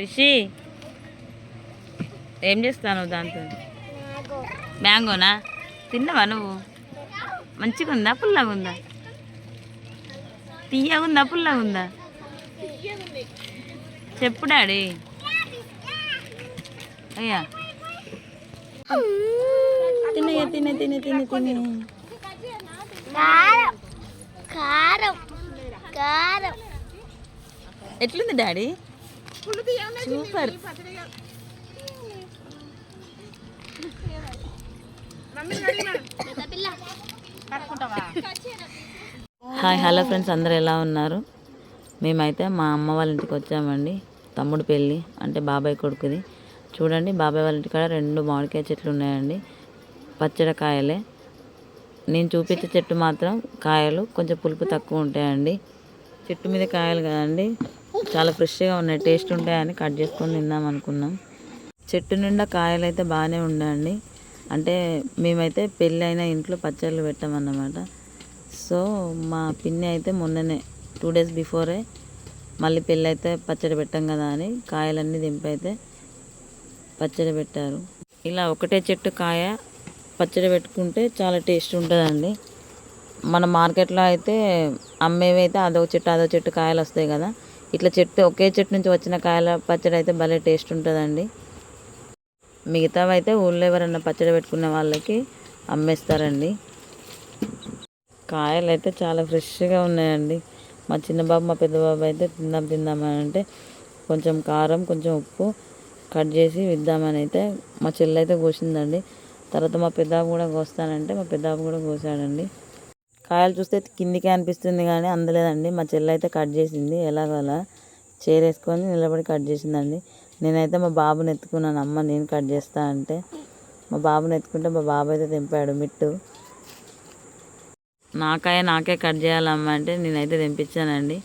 రిషి ఏం చేస్తాను దాంతో? మ్యాంగోనా? తిన్నావా నువ్వు? మంచిగా ఉందా పుల్లగా ఉందా తీయగా ఉందా పుల్లగా ఉందా చెప్పు డాడీ. అయ్యా. తినయ్యా తినే తినే తినే తినే. కారం కారం కారం. ఎట్లుంది daddy? Super. Hi hello friends అందరు ఎలా ఉన్నారు? మేమైతే మా అమ్మ వాళ్ళ ఇంటికి వచ్చామండి తమ్ముడు పెళ్ళి అంటే బాబాయ్ కొడుకుది. చూడండి బాబాయ్ వాళ్ళ ఇంటికాడ రెండు మామిడికాయ చెట్లు ఉన్నాయండి పచ్చడి కాయలే నేను చూపించే చెట్టు మాత్రం కాయలు కొంచెం పులుపు తక్కువ ఉంటాయండి. చెట్టు మీద కాయలు కదండి చాలా ఫ్రెష్గా ఉన్నాయి. టేస్ట్ ఉంటాయని కట్ చేసుకొని తిందాం అనుకున్నాం. చెట్టు నిండా కాయలు అయితే బాగానే ఉన్నాయండి అంటే మేమైతే పెళ్ళి అయిన ఇంట్లో పచ్చళ్ళు పెట్టామన్నమాట. సో మా పిన్ని అయితే మొన్ననే టూ డేస్ బిఫోరే మళ్ళీ పెళ్ళి అయితే పచ్చడి పెట్టాం కదా అని కాయలన్నీ దింపైతే పచ్చడి పెట్టారు. ఇలా ఒకటే చెట్టు కాయ పచ్చడి పెట్టుకుంటే చాలా టేస్ట్ ఉంటుందండి. మన మార్కెట్లో అయితే అమ్మేవి అయితే అదొక చెట్టు అదొక చెట్టు కాయలు వస్తాయి కదా ఇట్లా చెట్టు ఒకే చెట్టు నుంచి వచ్చిన కాయల పచ్చడి అయితే భలే టేస్ట్ ఉంటుందండి. మిగతావి అయితే ఊళ్ళో ఎవరన్నా పచ్చడి పెట్టుకున్న వాళ్ళకి అమ్మేస్తారండి. కాయలు అయితే చాలా ఫ్రెష్గా ఉన్నాయండి. మా చిన్న బాబు మా పెద్ద బాబు అయితే తిందాం తిందామని అంటే కొంచెం కారం కొంచెం ఉప్పు కట్ చేసి ఇద్దామని అయితే మా చెల్లి అయితే కోసిందండి. తర్వాత మా పెద్దాబు కూడా కోస్తానంటే మా పెద్దాబు కూడా కోసాడండి. కాయలు చూస్తే కిందికే అనిపిస్తుంది కానీ అందలేదండి. మా చెల్లి అయితే కట్ చేసింది. ఎలాగోలా చేరేసుకొని నిలబడి కట్ చేసిందండి. నేనైతే మా బాబుని ఎత్తుకున్నాను. అమ్మ నేను కట్ చేస్తా అంటే మా బాబుని ఎత్తుకుంటే మా బాబు అయితే తెంపాడు మిట్టు. నాకాయ నాకే కట్ చేయాలమ్మ అంటే నేనైతే తెంపించానండి.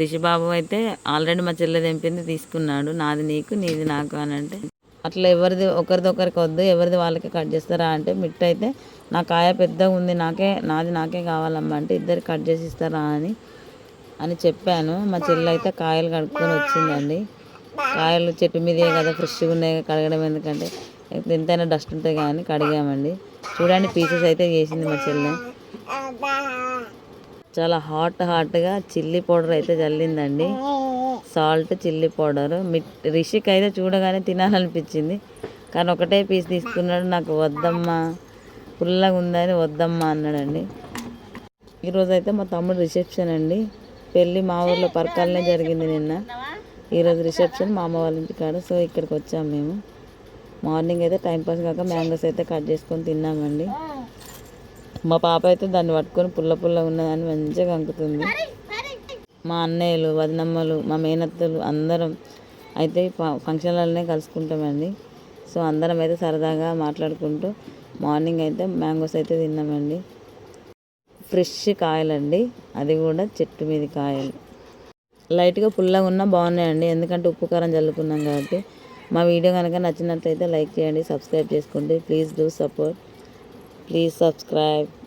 రిషిబాబు అయితే ఆల్రెడీ మా చెల్లె తెంపింది తీసుకున్నాడు. నాది నీకు నీది నాకు అని అంటే అట్లా ఎవరిది ఒకరిది ఒకరికి వద్దు ఎవరిది వాళ్ళకి కట్ చేస్తారా అంటే మిట్ అయితే నా కాయ పెద్దగా ఉంది నాకే నాది నాకే కావాలమ్మా అంటే ఇద్దరు కట్ చేసి ఇస్తారా అని అని చెప్పాను. మా చెల్లి అయితే కాయలు కడుక్కొని వచ్చిందండి. కాయలు చెట్టు మీదే కదా ఫ్రెష్గా ఉన్నాయి కడగడం ఎందుకంటే ఎంతైనా డస్ట్ ఉంటుంది కానీ కడిగామండి. చూడండి పీసెస్ అయితే చేసింది మా చెల్లె. చాలా హాట్ హాట్గా చిల్లీ పౌడర్ అయితే చల్లిందండి సాల్ట్ చిల్లీ పౌడర్. రిషిక్ అయితే చూడగానే తినాలనిపించింది. కానీ ఒకటే పీస్ తీసుకున్నాడు. నాకు వద్దమ్మా పుల్లగా ఉందని వద్దమ్మా అన్నాడండి. ఈరోజు అయితే మా తమ్ముడు రిసెప్షన్ అండి. పెళ్ళి మా ఊర్లో పరకాలనే జరిగింది నిన్న. ఈరోజు రిసెప్షన్ మా అమ్మ వాళ్ళ ఇంటికాడ సో ఇక్కడికి వచ్చాము మేము. మార్నింగ్ అయితే టైంపాస్ కాక మ్యాంగోస్ అయితే కట్ చేసుకొని తిన్నామండి. మా పాప అయితే దాన్ని పట్టుకొని పుల్ల పుల్ల ఉన్నదని మంచిగా అంకుతుంది. మా అన్నయ్యలు వదినమ్మలు మా మేనత్తలు అందరం అయితే ఫ- ఫంక్షన్లలోనే కలుసుకుంటామండి. సో అందరం అయితే సరదాగా మాట్లాడుకుంటూ మార్నింగ్ అయితే మ్యాంగోస్ అయితే తిన్నామండి. ఫ్రెష్ కాయలండి. అది కూడా చెట్టు మీద కాయలు. లైట్గా పుల్లగా ఉన్నా బాగున్నాయండి. ఎందుకంటే ఉప్పు కారం చల్లుకున్నాం కాబట్టి. మా వీడియో కనుక నచ్చినట్లయితే లైక్ చేయండి సబ్స్క్రైబ్ చేసుకోండి. Please do support. Please subscribe.